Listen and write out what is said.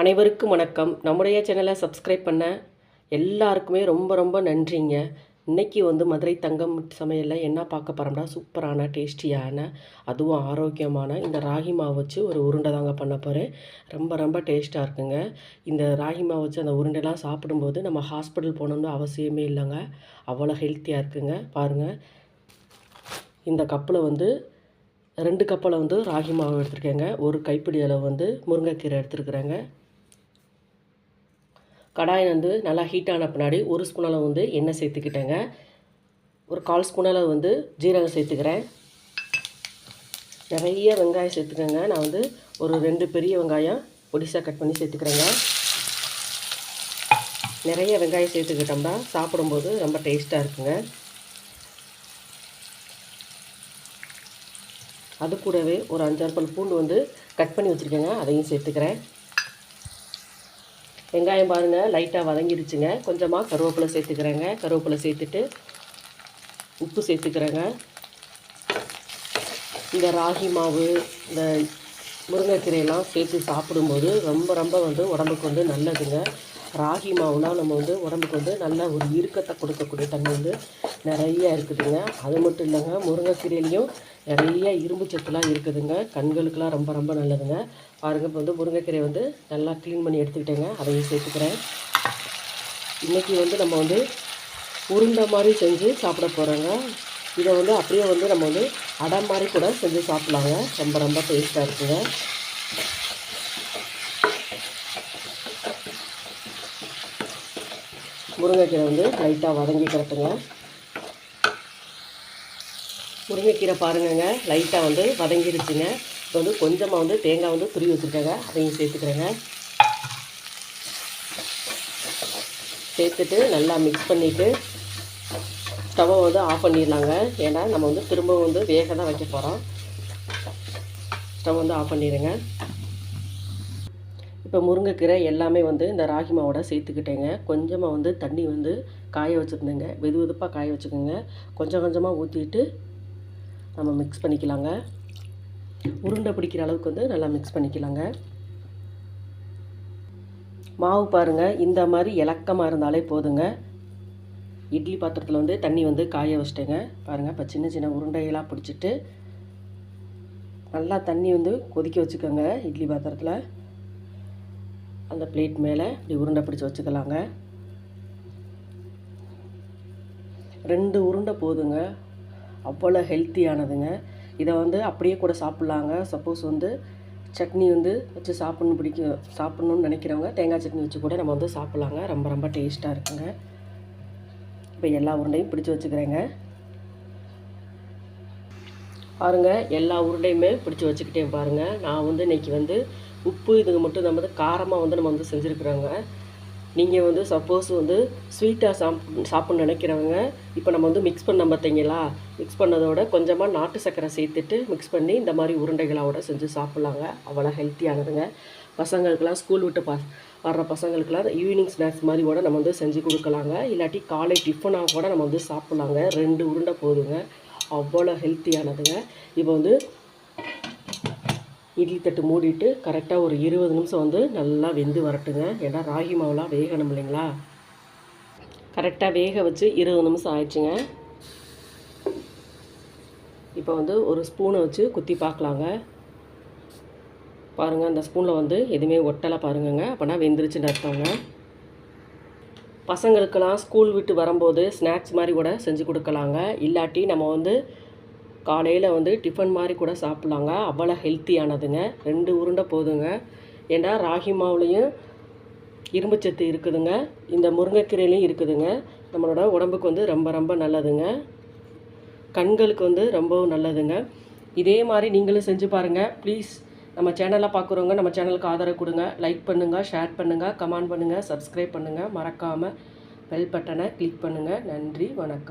அனைவருக்கும் வணக்கம். நம்முடைய சேனலை சப்ஸ்கிரைப் பண்ண எல்லாருக்குமே ரொம்ப ரொம்ப நன்றிங்க. இன்னைக்கு வந்து மதுரை தங்கம் சமையலில் என்ன பார்க்க போகிறோம்னா சூப்பரான டேஸ்டியான அதுவும் ஆரோக்கியமான இந்த ராகி மாவு வச்சு ஒரு உருண்டை தாங்க பண்ண போகிறேன் ரொம்ப ரொம்ப டேஸ்ட்டாக இருக்குங்க. இந்த ராகி மாவு வச்சு அந்த உருண்டைலாம் சாப்பிடும்போது நம்ம ஹாஸ்பிட்டல் போகணுன்னு அவசியமே இல்லைங்க. அவ்வளோ ஹெல்த்தியாக இருக்குங்க. பாருங்கள் இந்த கப்பில் வந்து ரெண்டு கப்பில் வந்து ராகி மாவு எடுத்துருக்கேங்க. ஒரு கைப்பிடி அளவு வந்து முருங்கைக்கீரை எடுத்துருக்குறேங்க. கடாய் வந்து நல்லா ஹீட் ஆன பின்னாடி ஒரு ஸ்பூன் அளவு வந்து எண்ணெய் சேர்த்துக்கிட்டேங்க. ஒரு கால் ஸ்பூன் அளவு வந்து ஜீரகம் சேர்த்துக்கிறேன். நிறைய வெங்காயம் சேர்த்துக்கோங்க. நான் வந்து ஒரு ரெண்டு பெரிய வெங்காயம் பொடிசாக கட் பண்ணி சேர்த்துக்கிறேங்க. நிறைய வெங்காயம் சேர்த்துக்கிட்டோம்னா சாப்பிடும்போது ரொம்ப டேஸ்ட்டாக இருக்குங்க. அது கூடவே ஒரு அஞ்சாறு பல் பூண்டு வந்து கட் பண்ணி வச்சுருக்கேங்க. அதையும் சேர்த்துக்கிறேன். வெங்காயம் பாருங்கள் லைட்டாக வதங்கிடுச்சுங்க. கொஞ்சமாக கருவேப்பிலை சேர்த்துக்கிறேங்க. கருவேப்பிலை சேர்த்துட்டு உப்பு சேர்த்துக்கிறேங்க. இந்த ராகி மாவு இந்த முருங்கைக்கீரையெல்லாம் சேர்த்து சாப்பிடும்போது ரொம்ப ரொம்ப வந்து உடம்புக்கு வந்து நல்லதுங்க. ராகி மாவுலாம் நம்ம வந்து உடம்புக்கு வந்து நல்ல ஒரு இறுக்கத்தை கொடுக்கக்கூடிய தன்மை வந்து நிறைய இருக்குதுங்க. அது மட்டும் இல்லைங்க முருங்கைக்கீரையிலையும் நிறைய இரும்பு சத்துலாம் இருக்குதுங்க. கண்களுக்கெலாம் ரொம்ப ரொம்ப நல்லதுங்க. பாருங்கள் இப்போ வந்து முருங்கைக்கீரை வந்து நல்லா க்ளீன் பண்ணி எடுத்துக்கிட்டேங்க. அதையும் சேர்த்துக்கிறேன். இன்றைக்கி வந்து நம்ம வந்து உருண்டை மாதிரி செஞ்சு சாப்பிட போகிறோங்க இதை வந்து அப்படியே வந்து நம்ம வந்து அடை மாதிரி கூட செஞ்சு சாப்பிட்லாங்க. ரொம்ப ரொம்ப டேஸ்ட்டாக இருக்குங்க. முருங்கைக்கீரை வந்து லைட்டாக வதங்கிக்கிறதுங்க முருங்கைக்கீரை பாருங்கங்க லைட்டாக வந்து வதங்கிடுச்சுங்க இப்போ வந்து கொஞ்சமாக வந்து தேங்காய் வந்து துருவி வச்சுருக்கேங்க. அதையும் சேர்த்துக்கிறேங்க. சேர்த்துட்டு நல்லா மிக்ஸ் பண்ணிவிட்டு ஸ்டவ்வை வந்து ஆஃப் பண்ணிடலாங்க. ஏன்னா நம்ம வந்து திரும்ப வந்து வேக தான் வைக்க போகிறோம் ஸ்டவ் வந்து ஆஃப் பண்ணிடுங்க. இப்போ முருங்கைக்கீரை எல்லாமே வந்து இந்த ராகி மாவோட சேர்த்துக்கிட்டேங்க. கொஞ்சமாக வந்து தண்ணி வந்து காய வச்சுருந்தேங்க. வெது வெதுப்பாக காய வச்சுக்கோங்க. கொஞ்சம் கொஞ்சமாக ஊற்றிட்டு நம்ம மிக்ஸ் பண்ணிக்கலாங்க. உருண்டை பிடிக்கிற அளவுக்கு வந்து நல்லா மிக்ஸ் பண்ணிக்கலாங்க. மாவு பாருங்கள் இந்த மாதிரி இலக்கமாக இருந்தாலே போதுங்க. இட்லி பாத்திரத்தில் வந்து தண்ணி வந்து காய வச்சிட்டேங்க. பாருங்கள் இப்போ சின்ன சின்ன உருண்டையெல்லாம் பிடிச்சிட்டு நல்லா தண்ணி வந்து கொதிக்க வச்சுக்கோங்க இட்லி பாத்திரத்தில். அந்த பிளேட் மேலே இப்படி உருண்டை பிடிச்சி வச்சுக்கலாங்க. ரெண்டு உருண்டை போதுங்க. அவ்வளோ ஹெல்த்தியானதுங்க இதை வந்து அப்படியே கூட சாப்பிட்லாங்க. சப்போஸ் வந்து சட்னி வந்து வச்சு சாப்பிட்ணும் பிடிக்கும் சாப்பிட்ணுன்னு நினைக்கிறவங்க தேங்காய் சட்னி வச்சு கூட நம்ம வந்து சாப்பிட்லாங்க. ரொம்ப ரொம்ப டேஸ்ட்டாக இருக்குங்க. இப்போ எல்லா உருண்டையும் பிடிச்சி வச்சுக்கிறேங்க. பாருங்கள் எல்லா உருண்டையுமே பிடிச்சி வச்சுக்கிட்டேன் பாருங்கள் நான் வந்து இன்றைக்கி வந்து உப்பு இதுக்கு மட்டும் நம்ம வந்து காரமாக வந்து நம்ம வந்து செஞ்சுருக்குறோங்க. நீங்கள் வந்து சப்போஸ் வந்து ஸ்வீட்டாக சாப் சாப்பிட்ணுன்னு நினைக்கிறவங்க இப்போ நம்ம வந்து மிக்ஸ் பண்ண பார்த்தீங்களா மிக்ஸ் பண்ணதோட கொஞ்சமாக நாட்டு சர்க்கரை சேர்த்துட்டு மிக்ஸ் பண்ணி இந்த மாதிரி உருண்டைகளோட செஞ்சு சாப்பிட்லாங்க. அவ்வளோ ஹெல்த்தியானதுங்க பசங்களுக்கெல்லாம் ஸ்கூல் விட்டு ப வர்ற பசங்களுக்கெல்லாம் ஈவினிங் ஸ்நாக்ஸ் மாதிரி கூட நம்ம வந்து செஞ்சு கொடுக்கலாங்க. இல்லாட்டி காலை டிஃபனாக கூட நம்ம வந்து சாப்பிட்லாங்க. ரெண்டு உருண்டை போதுங்க. அவ்வளோ ஹெல்த்தியானதுங்க இப்போ வந்து இட்லி தட்டு மூடிட்டு கரெக்டாக ஒரு இருபது நிமிஷம் வந்து நல்லா வெந்து வரட்டுங்க. ஏன்னா ராகி மாவுலாம் வேகணும் இல்லைங்களா? கரெக்டாக வேக வச்சு இருபது நிமிஷம் ஆயிடுச்சுங்க. இப்போ வந்து ஒரு ஸ்பூனை வச்சு குத்தி பார்க்கலாங்க. பாருங்கள் அந்த ஸ்பூனில் வந்து எதுவுமே ஒட்டலை பாருங்கங்க. அப்போனா வெந்துருச்சுன்னு அர்த்தங்க. பசங்களுக்கெல்லாம் ஸ்கூல் விட்டு வரும்போது ஸ்நாக்ஸ் மாதிரி கூட செஞ்சு கொடுக்கலாங்க. இல்லாட்டி நம்ம வந்து காலையில் வந்து டிஃபன் மாதிரி கூட சாப்பிட்லாங்க. அவ்வளோ ஹெல்த்தியானதுங்க ரெண்டு உருண்டை போதுங்க. ஏன்னா ராகி மாவுலேயும் இரும்புச்சத்து இருக்குதுங்க. இந்த முருங்கைக்கீரையிலையும் இருக்குதுங்க. நம்மளோட உடம்புக்கு வந்து ரொம்ப ரொம்ப நல்லதுங்க. கண்களுக்கு வந்து ரொம்பவும் நல்லதுங்க. இதே மாதிரி நீங்களும் செஞ்சு பாருங்கள் ப்ளீஸ் நம்ம சேனலை பார்க்குறவங்க நம்ம சேனலுக்கு ஆதரவு கொடுங்க. லைக் பண்ணுங்கள் ஷேர் பண்ணுங்கள் கமெண்ட் பண்ணுங்கள் சப்ஸ்கிரைப் பண்ணுங்கள் மறக்காமல் பெல் பட்டனை கிளிக் பண்ணுங்கள் நன்றி வணக்கம்.